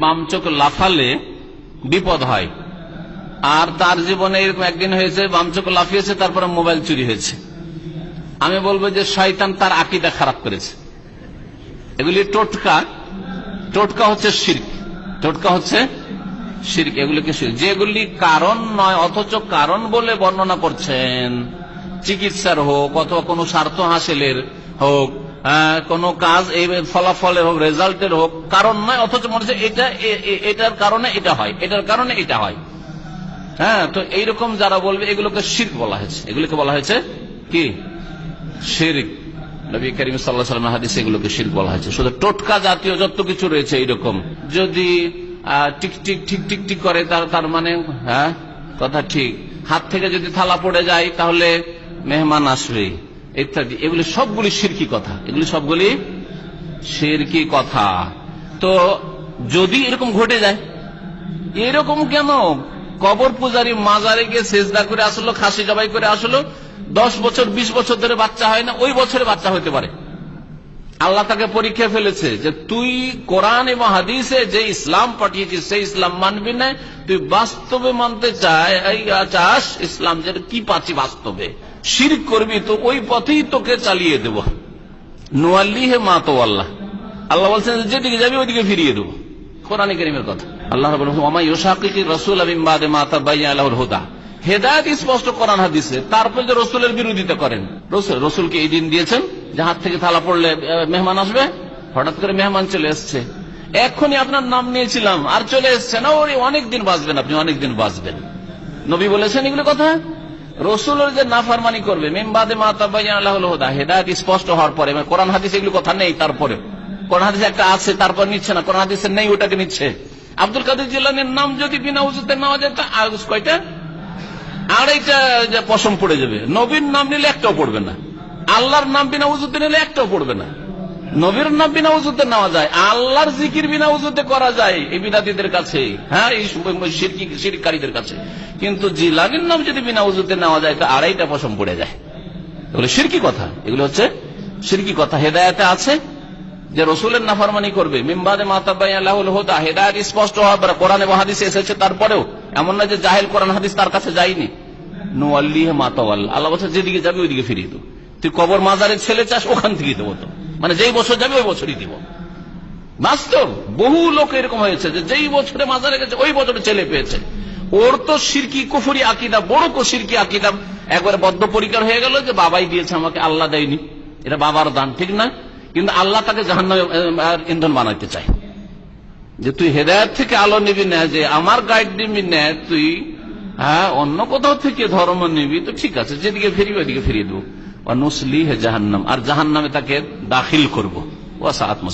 বাম চোখ লাফালে বিপদ হয়। আর তার জীবনে এরকম একদিন হয়েছে, বাম চোখ লাফিয়েছে, তারপরে মোবাইল চুরি হয়েছে। আমি বলব যে শয়তান তার আকিদা খারাপ করেছে। এগুলি টোটকা। টোটকা হচ্ছে শির্ক। টোটকা হচ্ছে শির্ক। এগুলিকে যেগুলি কারণ নয়, অথচ কারণ বলে বর্ণনা করছেন। চিকিৎসার হোক অথবা কোনো স্বার্থ হাসিলের হোক কোনো কাজ এই ফলাফলের হোক, রেজাল্টের হোক, কারণ নয়, অথচ মনে হচ্ছে এটা এটার কারণে এটা হয়, এটার কারণে এটা হয়। হ্যাঁ তো এইরকম যারা বলবে, এগুলোকে শির্ক বলা হয়েছে। এগুলোকে বলা হয়েছে কি? শিরিক। নবী করিম সাল্লাহ সাল্লাম হাদিসে এগুলোকে শির বলা হয়েছে। শুধু টোটকা জাতীয় যত কিছু রয়েছে এইরকম। যদি টিক টিক ঠিক টিক টিক করে, তার তার মানে হ্যাঁ কথা ঠিক। হাত থেকে যদি থালা পড়ে যায়, তাহলে মেহমান আসবে। ইত্যাদি। এগুলি সবগুলি সিরকি কথা। এগুলি সবগুলি সিরকি কথা। তো যদি এরকম ঘটে যায়, এরকম কেন? কবর পূজারি মাজারে গিয়ে সেজদা করে আসলো, খাসি জবাই করে আসলো, দশ বছর, বিশ বছর ধরে বাচ্চা হয় না, ওই বছরে বাচ্চা হতে পারে। আল্লাহ তাকে পরীক্ষা ফেলেছে যে তুই কোরআন এবং হাদিসে যে ইসলাম পাঠিয়েছিস, সেই ইসলাম মানবি না। তুই বাস্তবে মানতে চায় চাস ইসলাম যেটা কি পাচ্ছি বাস্তবে। শির করবি তো ওই পথেই তোকে চালিয়ে দেব। নোয়াল্লি হে মা তো আল্লাহ। আল্লাহ বলছেন যেদিকে যাবি ওইদিকে ফিরিয়ে দেবো। কোরআন করিমের কথা। আল্লাহ রসুল বাইয়া হেদায়ত স্পষ্ট কোরআন হাদিসে। তারপর যে রসুলের বিরোধিতা করেন। রসুল রসুলকে এই দিন দিয়েছেন যে হাত থেকে থালা পড়লে মেহমান আসবে। হঠাৎ করে মেহমান চলে এসছে। এখনই আপনার নাম নিয়েছিলাম, আর চলে এসছে। না ওই অনেকদিন বাঁচবেন, আপনি অনেকদিন বাঁচবেন। নবী বলেছেন এগুলো কথা? রসুলের যে নাফারমানি করবে মেমবাদে মাতা বাইয়া আল্লাহ হোদা, হেদায়ত স্পষ্ট হওয়ার পরে কোরআন হাদিস এগুলো কথা নেই তারপরে কোরআন হাদিসে একটা আছে, তারপর নিচ্ছে না, কোরআন হাদিসে নেই, ওটাকে নিচ্ছে। আব্দুল কাদের জিল্লানের নাম যদি বিনা উজুতে নেওয়া যায় কয়টা? আড়াইটা পশম পড়ে যাবে। নবীর নাম নিলে একটাও পড়বে না। আল্লাহর নাম বিনা উজুতে নিলে একটাও পড়বে না। নবীর নাম বিনা উজুতে নেওয়া যায়, আল্লাহর জিকির বিনা উজুতে করা যায় এই বিদাতিদের কাছে হ্যাঁ এই শিরকারীদের কাছে। কিন্তু জিলানির নাম যদি বিনা উজুতে নেওয়া যায়, তো আড়াইটা পশম পড়ে যায়। এগুলো সিরকি কথা। এগুলো হচ্ছে সিরকি কথা। হেদায়তে আছে যে রসুলের নাফারমানি করবে। মিমবাদে মাতাবাই আল্লাহুল হোদা হেদায়ত স্পষ্ট হওয়ার পরে কোরআন এবং এসেছে তারপরেও। এমন না যে জাহেল কোরআন হাদিস তার কাছে যায়নি। নো আল্লিহ মাতাওয়াল আল্লাহ বলছে, যেদিকে যাবে ওইদিকে ফিরিয়ে দেবো তুই কবর মাজারের ছেলে চাস, ওখান থেকে দেবো তো মানে যেই বছর যাবে, ওই বছরই দিব। বাস্তব, বহু লোক এরকম হয়েছে যে যেই বছরে মাজারে গেছে, ওই বছরে ছেলে পেয়েছে। ওর তো সিরকি কুফুরি আকিদা, বড় কো সিরকি আকিদা। একবারে বদ্ধ পরিকার হয়ে গেল যে বাবাই দিয়েছে আমাকে, আল্লাহ দেয়নি। এটা বাবার দান, ঠিক না? কিন্তু আল্লাহ তাকে জাহান্ন ইন্ধন বানাইতে চায়। যে তুই হেদায়ত থেকে আলো নিবি না, যে আমার গাইড নিবি না, তুই হ্যাঁ অন্য কোথাও থেকে ধর্ম নিবি, তো ঠিক আছে, যেদিকে ফিরিবি ওইদিকে ফিরিয়ে দেবো। নুসলি হে জাহান্নাম। আর জাহান্নামে তাকে দাখিল করব। ও সাত